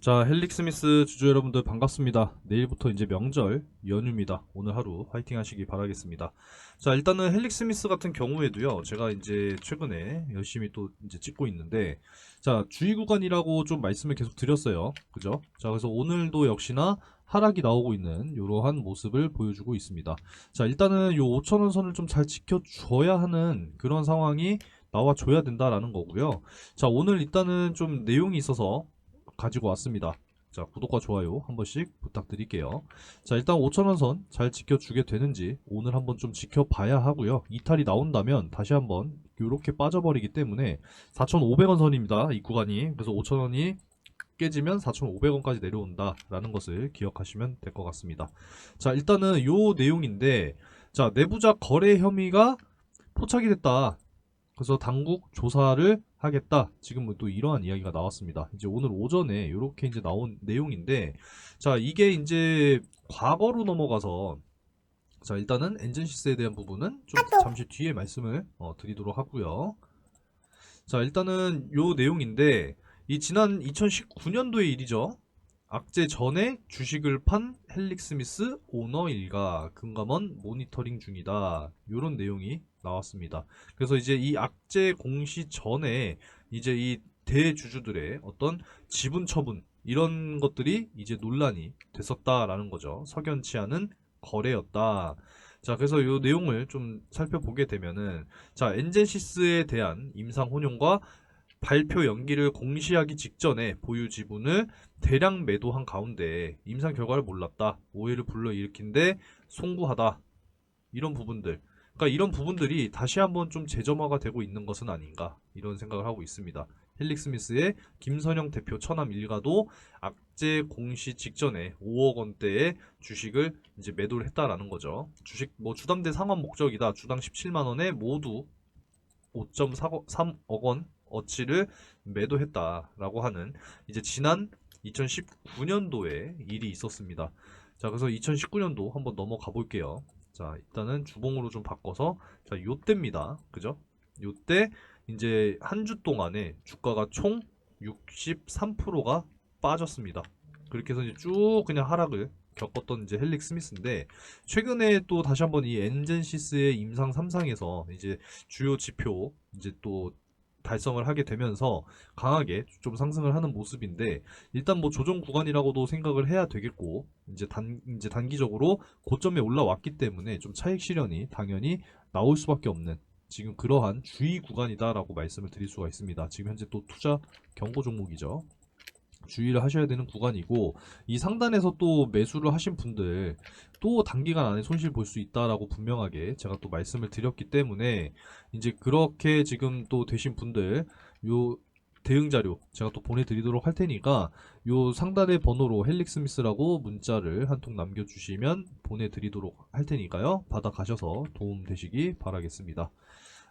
자, 헬릭 스미스 주주 여러분들 반갑습니다. 내일부터 이제 명절 연휴입니다. 오늘 하루 화이팅 하시기 바라겠습니다. 자, 일단은 헬릭 스미스 같은 경우에도요. 제가 이제 최근에 열심히 또 이제 찍고 있는데 자, 주의 구간이라고 좀 말씀을 계속 드렸어요. 그죠? 자, 그래서 오늘도 역시나 하락이 나오고 있는 이러한 모습을 보여주고 있습니다. 자, 일단은 요 5천원 선을 좀 잘 지켜줘야 하는 그런 상황이 나와줘야 된다라는 거고요. 자, 오늘 일단은 좀 내용이 있어서 가지고 왔습니다. 자, 구독과 좋아요 한 번씩 부탁드릴게요. 자, 일단 5천원 선 잘 지켜주게 되는지 오늘 한번 좀 지켜봐야 하고요. 이탈이 나온다면 다시 한번 이렇게 빠져버리기 때문에 4,500원 선입니다. 이 구간이. 그래서 5천원이 깨지면 4,500원까지 내려온다 라는 것을 기억하시면 될 것 같습니다. 자, 일단은 요 내용인데 자, 내부자 거래 혐의가 포착이 됐다. 그래서 당국 조사를 하겠다. 지금 뭐또 이러한 이야기가 나왔습니다. 이제 오늘 오전에 이렇게 이제 나온 내용인데, 자, 이게 이제 과거로 넘어가서, 자, 일단은 엔진시스에 대한 부분은 좀 잠시 뒤에 말씀을 어, 드리도록 하고요. 자, 일단은 요 내용인데, 이 지난 2019년도의 일이죠. 악재 전에 주식을 판 헬릭 스미스 오너 일가 금감원 모니터링 중이다. 요런 내용이 나왔습니다. 그래서 이제 이 악재 공시 전에 이제 이 대주주들의 어떤 지분 처분 이런 것들이 이제 논란이 됐었다라는 거죠. 석연치 않은 거래였다. 자, 그래서 이 내용을 좀 살펴보게 되면은 자, 엔젠시스에 대한 임상 혼용과 발표 연기를 공시하기 직전에 보유 지분을 대량 매도한 가운데 임상 결과를 몰랐다. 오해를 불러일으킨데 송구하다. 이런 부분들. 그러니까 이런 부분들이 다시 한번 좀 재점화가 되고 있는 것은 아닌가 이런 생각을 하고 있습니다. 헬릭 스미스의 김선영 대표 처남 일가도 악재 공시 직전에 5억 원대의 주식을 이제 매도를 했다라는 거죠. 주식 뭐 주담대 상환 목적이다. 주당 17만 원에 모두 5.3억 원 어치를 매도했다라고 하는 이제 지난 2019년도에 일이 있었습니다. 자, 그래서 2019년도 한번 넘어가 볼게요. 자, 일단은 주봉으로 좀 바꿔서 자, 요때입니다. 그죠? 요때 이제 한 주 동안에 주가가 총 63%가 빠졌습니다. 그렇게 해서 이제 쭉 그냥 하락을 겪었던 이제 헬릭 스미스인데 최근에 또 다시 한번 이 엔젠시스의 임상 3상에서 이제 주요 지표 이제 또 달성을 하게 되면서 강하게 좀 상승을 하는 모습인데 일단 뭐 조정 구간이라고도 생각을 해야 되겠고 이제 단 이제 단기적으로 고점에 올라왔기 때문에 좀 차익 실현이 당연히 나올 수밖에 없는 지금 그러한 주의 구간이다라고 말씀을 드릴 수가 있습니다. 지금 현재 또 투자 경고 종목이죠. 주의를 하셔야 되는 구간이고 이 상단에서 또 매수를 하신 분들 또 단기간 안에 손실 볼 수 있다라고 분명하게 제가 또 말씀을 드렸기 때문에 이제 그렇게 지금 또 되신 분들 요 대응 자료 제가 또 보내드리도록 할 테니까 요 상단의 번호로 헬릭스미스라고 문자를 한 통 남겨주시면 보내드리도록 할 테니까요 받아 가셔서 도움 되시기 바라겠습니다.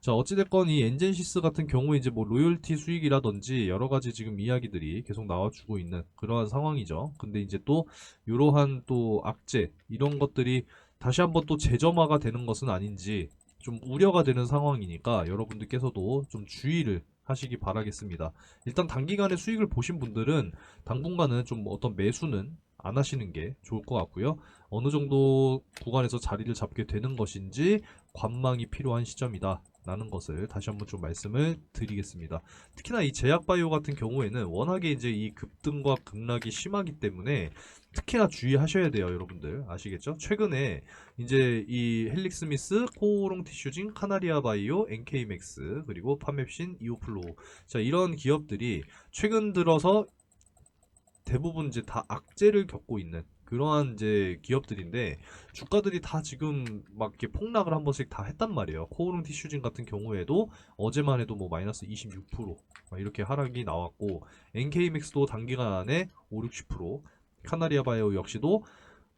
자, 어찌됐건 이 엔젠시스 같은 경우에 이제 뭐 로열티 수익이라든지 여러 가지 지금 이야기들이 계속 나와주고 있는 그러한 상황이죠. 근데 이제 또 이러한 또 악재 이런 것들이 다시 한번 또 재점화가 되는 것은 아닌지 좀 우려가 되는 상황이니까 여러분들께서도 좀 주의를 하시기 바라겠습니다. 일단 단기간에 수익을 보신 분들은 당분간은 좀 어떤 매수는 안 하시는 게 좋을 것 같고요. 어느 정도 구간에서 자리를 잡게 되는 것인지 관망이 필요한 시점이다. 라는 것을 다시 한번 좀 말씀을 드리겠습니다. 특히나 이 제약바이오 같은 경우에는 워낙에 이제 이 급등과 급락이 심하기 때문에 특히나 주의하셔야 돼요, 여러분들. 아시겠죠? 최근에 이제 이 헬릭스미스, 코오롱 티슈진, 카나리아 바이오, NK맥스, 그리고 파맵신, 이오플로. 자, 이런 기업들이 최근 들어서 대부분 이제 다 악재를 겪고 있는 그러한 이제 기업들인데 주가들이 다 지금 막 이렇게 폭락을 한 번씩 다 했단 말이에요. 코오롱 티슈진 같은 경우에도 어제만 해도 뭐 마이너스 26% 이렇게 하락이 나왔고 NK맥스도 단기간 안에 5, 60% 카나리아 바이오 역시도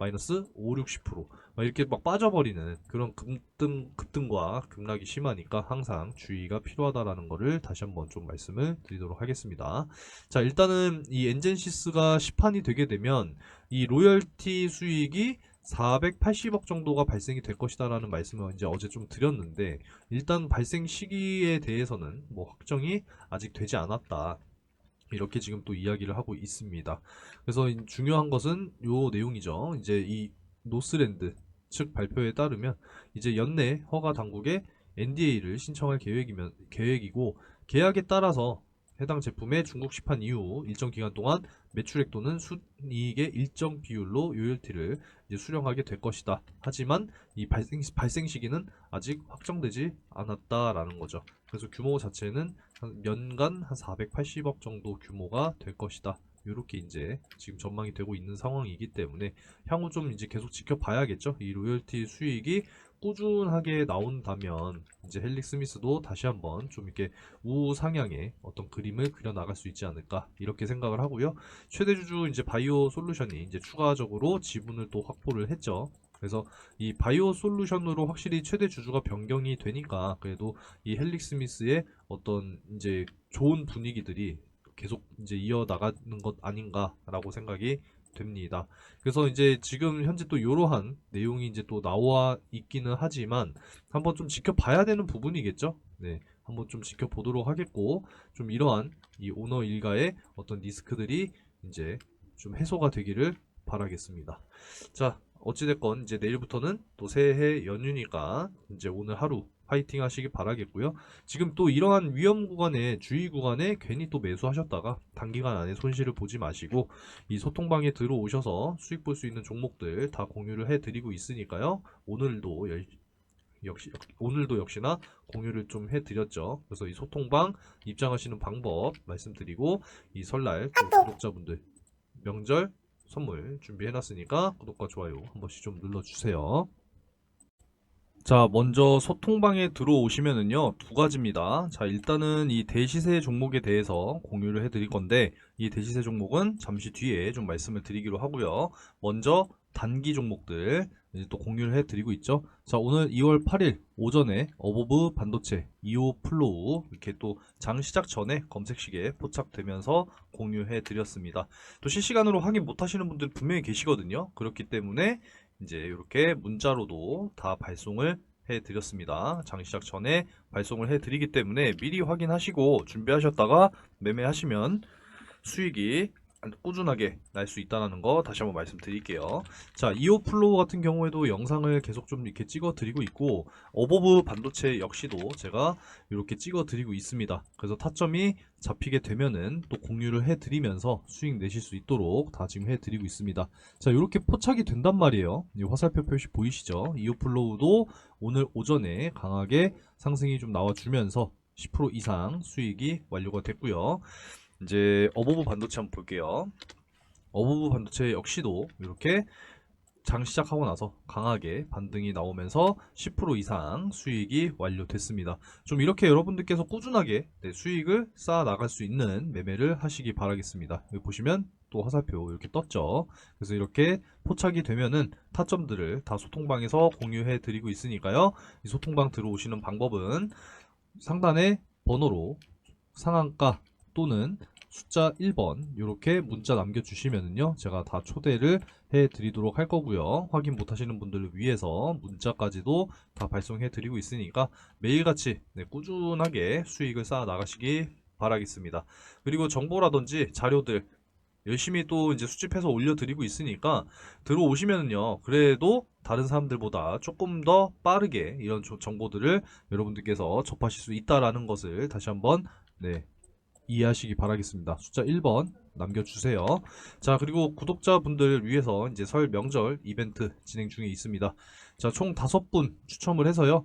마이너스 5, 60%. 막 이렇게 막 빠져버리는 그런 급등, 급등과 급락이 심하니까 항상 주의가 필요하다라는 거를 다시 한번 좀 말씀을 드리도록 하겠습니다. 자, 일단은 이 엔젠시스가 시판이 되게 되면 이 로열티 수익이 480억 정도가 발생이 될 것이다라는 말씀을 이제 어제 좀 드렸는데 일단 발생 시기에 대해서는 뭐 확정이 아직 되지 않았다. 이렇게 지금 또 이야기를 하고 있습니다. 그래서 이- 중요한 것은 요 내용이죠. 이제 이 노스랜드 측 발표에 따르면 이제 연내 허가 당국에 NDA를 신청할 계획이면 계획이고 계약에 따라서 해당 제품의 중국 시판 이후 일정 기간 동안 매출액 또는 순이익의 일정 비율로 요열티를 이제 수령하게 될 것이다. 하지만 이 발생 발생 시기는 아직 확정되지 않았다라는 거죠. 그래서 규모 자체는 한 연간 한 480억 정도 규모가 될 것이다. 이렇게 이제 지금 전망이 되고 있는 상황이기 때문에 향후 좀 이제 계속 지켜봐야겠죠. 이 로열티 수익이 꾸준하게 나온다면 이제 헬릭 스미스도 다시 한번 좀 이렇게 우상향의 어떤 그림을 그려 나갈 수 있지 않을까 이렇게 생각을 하고요. 최대 주주 이제 바이오 솔루션이 이제 추가적으로 지분을 또 확보를 했죠. 그래서 이 바이오 솔루션으로 확실히 최대 주주가 변경이 되니까 그래도 이 헬릭 스미스의 어떤 이제 좋은 분위기들이 계속 이제 이어 나가는 것 아닌가라고 생각이 됩니다. 그래서 이제 지금 현재 또 이러한 내용이 이제 또 나와 있기는 하지만 한번 좀 지켜봐야 되는 부분이겠죠. 네, 한번 좀 지켜보도록 하겠고 좀 이러한 이 오너 일가의 어떤 리스크들이 이제 좀 해소가 되기를 바라겠습니다. 자, 어찌됐건 이제 내일부터는 또 새해 연휴니까 이제 오늘 하루 파이팅 하시기 바라겠고요. 지금 또 이러한 위험 구간에 주의 구간에 괜히 또 매수하셨다가 단기간 안에 손실을 보지 마시고 이 소통방에 들어오셔서 수익 볼 수 있는 종목들 다 공유를 해드리고 있으니까요. 오늘도 열- 역시 오늘도 역시나 공유를 좀 해드렸죠. 그래서 이 소통방 입장하시는 방법 말씀드리고 이 설날 또 구독자분들 명절 선물 준비해놨으니까 구독과 좋아요 한 번씩 좀 눌러주세요. 자, 먼저 소통방에 들어오시면은요, 두 가지입니다. 자, 일단은 이 대시세 종목에 대해서 공유를 해드릴 건데, 이 대시세 종목은 잠시 뒤에 좀 말씀을 드리기로 하고요. 먼저 단기 종목들 이제 또 공유를 해드리고 있죠. 자, 오늘 2월 8일 오전에 어보브 반도체, 이오 플로우 이렇게 또 장 시작 전에 검색식에 포착되면서 공유해 드렸습니다. 또 실시간으로 확인 못 하시는 분들 분명히 계시거든요. 그렇기 때문에 이제 이렇게 문자로도 다 발송을 해 드렸습니다. 장 시작 전에 발송을 해 드리기 때문에 미리 확인하시고 준비하셨다가 매매하시면 수익이 꾸준하게 날 수 있다는 거 다시 한번 말씀드릴게요. 자, 이오 플로우 같은 경우에도 영상을 계속 좀 이렇게 찍어 드리고 있고 어버브 반도체 역시도 제가 이렇게 찍어 드리고 있습니다. 그래서 타점이 잡히게 되면은 또 공유를 해 드리면서 수익 내실 수 있도록 다 지금 해 드리고 있습니다. 자, 이렇게 포착이 된단 말이에요. 이 화살표 표시 보이시죠? 이오 플로우도 오늘 오전에 강하게 상승이 좀 나와 주면서 10% 이상 수익이 완료가 됐고요. 이제 어버브 반도체 한번 볼게요. 어버브 반도체 역시도 이렇게 장 시작하고 나서 강하게 반등이 나오면서 10% 이상 수익이 완료됐습니다. 좀 이렇게 여러분들께서 꾸준하게 네, 수익을 쌓아 나갈 수 있는 매매를 하시기 바라겠습니다. 여기 보시면 또 화살표 이렇게 떴죠. 그래서 이렇게 포착이 되면은 타점들을 다 소통방에서 공유해 드리고 있으니까요. 이 소통방 들어오시는 방법은 상단에 번호로 상한가 또는 숫자 1번 이렇게 문자 남겨주시면은요 제가 다 초대를 해 드리도록 할 거고요. 확인 못 하시는 분들을 위해서 문자까지도 다 발송해 드리고 있으니까 매일같이 네, 꾸준하게 수익을 쌓아 나가시기 바라겠습니다. 그리고 정보라든지 자료들 열심히 또 이제 수집해서 올려드리고 있으니까 들어오시면은요 그래도 다른 사람들보다 조금 더 빠르게 이런 조- 정보들을 여러분들께서 접하실 수 있다라는 것을 다시 한번 네 이해하시기 바라겠습니다. 숫자 1번 남겨주세요. 자, 그리고 구독자분들 위해서 이제 설 명절 이벤트 진행 중에 있습니다. 자, 총 다섯 분 추첨을 해서요.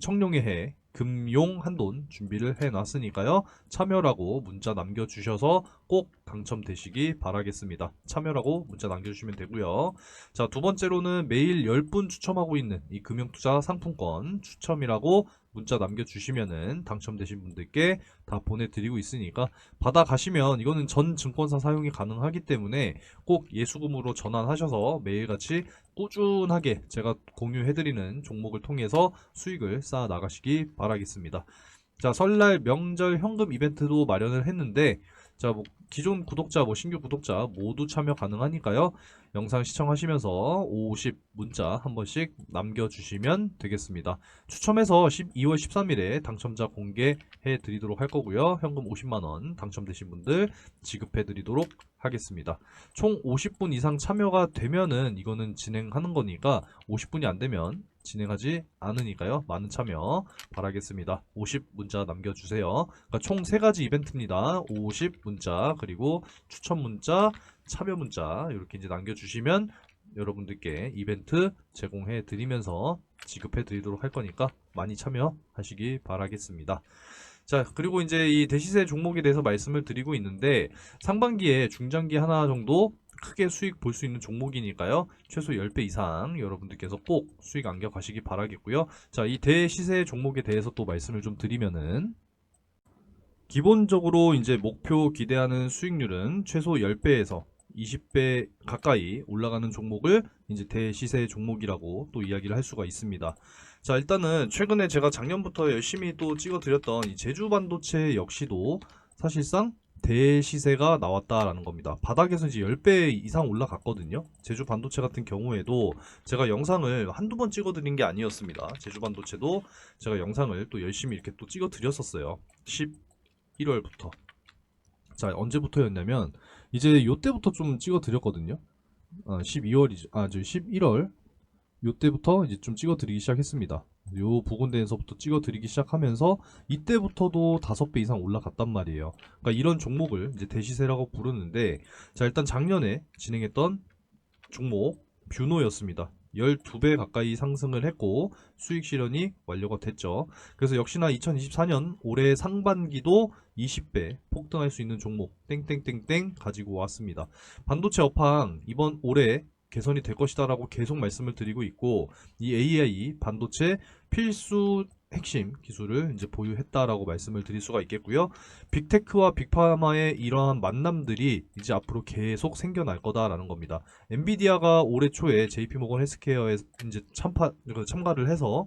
청룡의 해 금용 한돈 준비를 해놨으니까요. 참여라고 문자 남겨주셔서 꼭 당첨되시기 바라겠습니다. 참여라고 문자 남겨주시면 되고요. 자, 두 번째로는 매일 10분 추첨하고 있는 이 금융투자 상품권 추첨이라고 문자 남겨주시면은 당첨되신 분들께 다 보내드리고 있으니까 받아가시면 이거는 전 증권사 사용이 가능하기 때문에 꼭 예수금으로 전환하셔서 매일같이 꾸준하게 제가 공유해드리는 종목을 통해서 수익을 쌓아 나가시기 바라겠습니다. 자, 설날 명절 현금 이벤트도 마련을 했는데 자, 뭐 기존 구독자, 뭐 신규 구독자 모두 참여 가능하니까요. 영상 시청하시면서 50 문자 한 번씩 남겨주시면 되겠습니다. 추첨해서 2월 13일에 당첨자 공개해 드리도록 할 거고요. 현금 50만원 당첨되신 분들 지급해 드리도록 하겠습니다. 총 50분 이상 참여가 되면은 이거는 진행하는 거니까 50분이 안 되면 진행하지 않으니까요. 많은 참여 바라겠습니다. 50 문자 남겨주세요. 그러니까 총 3가지 이벤트입니다. 50 문자 그리고 추천 문자 참여 문자 이렇게 이제 남겨주시면 여러분들께 이벤트 제공해 드리면서 지급해 드리도록 할 거니까 많이 참여하시기 바라겠습니다. 자, 그리고 이제 이 대시세 종목에 대해서 말씀을 드리고 있는데 상반기에 중장기 하나 정도 크게 수익 볼 수 있는 종목이니까요. 최소 10배 이상 여러분들께서 꼭 수익 안겨가시기 바라겠고요. 자, 이 대시세 종목에 대해서 또 말씀을 좀 드리면은 기본적으로 이제 목표 기대하는 수익률은 최소 10배에서 20배 가까이 올라가는 종목을 이제 대시세 종목이라고 또 이야기를 할 수가 있습니다. 자, 일단은 최근에 제가 작년부터 열심히 또 찍어드렸던 이 제주 반도체 역시도 사실상 대시세가 나왔다라는 겁니다. 바닥에서 이제 10배 이상 올라갔거든요. 제주 반도체 같은 경우에도 제가 영상을 한두 번 찍어드린 게 아니었습니다. 제주 반도체도 제가 영상을 또 열심히 이렇게 또 찍어드렸었어요. 11월부터. 자, 언제부터였냐면 이제 요때부터 좀 찍어드렸거든요. 아, 12월이죠. 아, 저 11월 요때부터 이제 좀 찍어드리기 시작했습니다. 요 부근대에서부터 찍어드리기 시작하면서 이때부터도 다섯 배 이상 올라갔단 말이에요. 그러니까 이런 종목을 이제 대시세라고 부르는데 자 일단 작년에 진행했던 종목 뷰노였습니다. 12배 가까이 상승을 했고 수익 실현이 완료가 됐죠. 그래서 역시나 2024년 올해 상반기도 20배 폭등할 수 있는 종목 땡땡땡땡 가지고 왔습니다. 반도체 업황 이번 올해 개선이 될 것이다라고 계속 말씀을 드리고 있고 이 AI 반도체 필수 핵심 기술을 이제 보유했다라고 말씀을 드릴 수가 있겠고요. 빅테크와 빅파마의 이러한 만남들이 이제 앞으로 계속 생겨날 거다라는 겁니다. 엔비디아가 올해 초에 JP모건 헬스케어에 이제 참파, 참가를 해서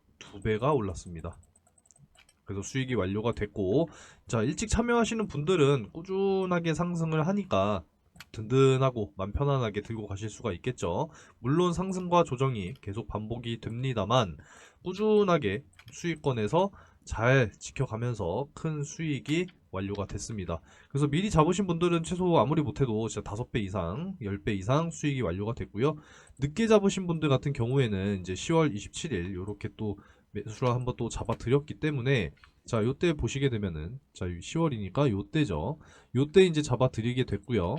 12배가 올랐습니다. 그래서 수익이 완료가 됐고, 자, 일찍 참여하시는 분들은 꾸준하게 상승을 하니까 든든하고 맘 편안하게 들고 가실 수가 있겠죠. 물론 상승과 조정이 계속 반복이 됩니다만, 꾸준하게 수익권에서 잘 지켜가면서 큰 수익이 완료가 됐습니다. 그래서 미리 잡으신 분들은 최소 아무리 못해도 진짜 5배 이상, 10배 이상 수익이 완료가 됐고요. 늦게 잡으신 분들 같은 경우에는 이제 10월 27일 이렇게 또 매수를 한번 또 잡아 드렸기 때문에 자, 요때 보시게 되면은 자, 10월이니까 요때죠. 요때 이제 잡아 드리게 됐고요.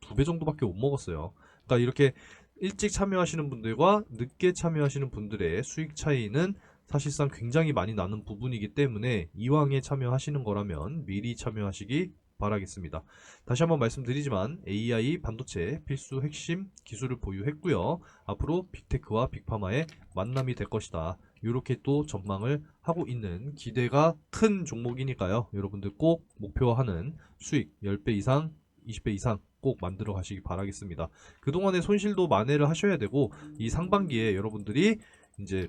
두 배 정도밖에 못 먹었어요. 그러니까 이렇게 일찍 참여하시는 분들과 늦게 참여하시는 분들의 수익 차이는 사실상 굉장히 많이 나는 부분이기 때문에 이왕에 참여하시는 거라면 미리 참여하시기 바라겠습니다. 다시 한번 말씀드리지만 AI 반도체 필수 핵심 기술을 보유했고요. 앞으로 빅테크와 빅파마의 만남이 될 것이다. 이렇게 또 전망을 하고 있는 기대가 큰 종목이니까요. 여러분들 꼭 목표하는 수익 10배 이상, 20배 이상 꼭 만들어 가시기 바라겠습니다. 그동안의 손실도 만회를 하셔야 되고 이 상반기에 여러분들이 이제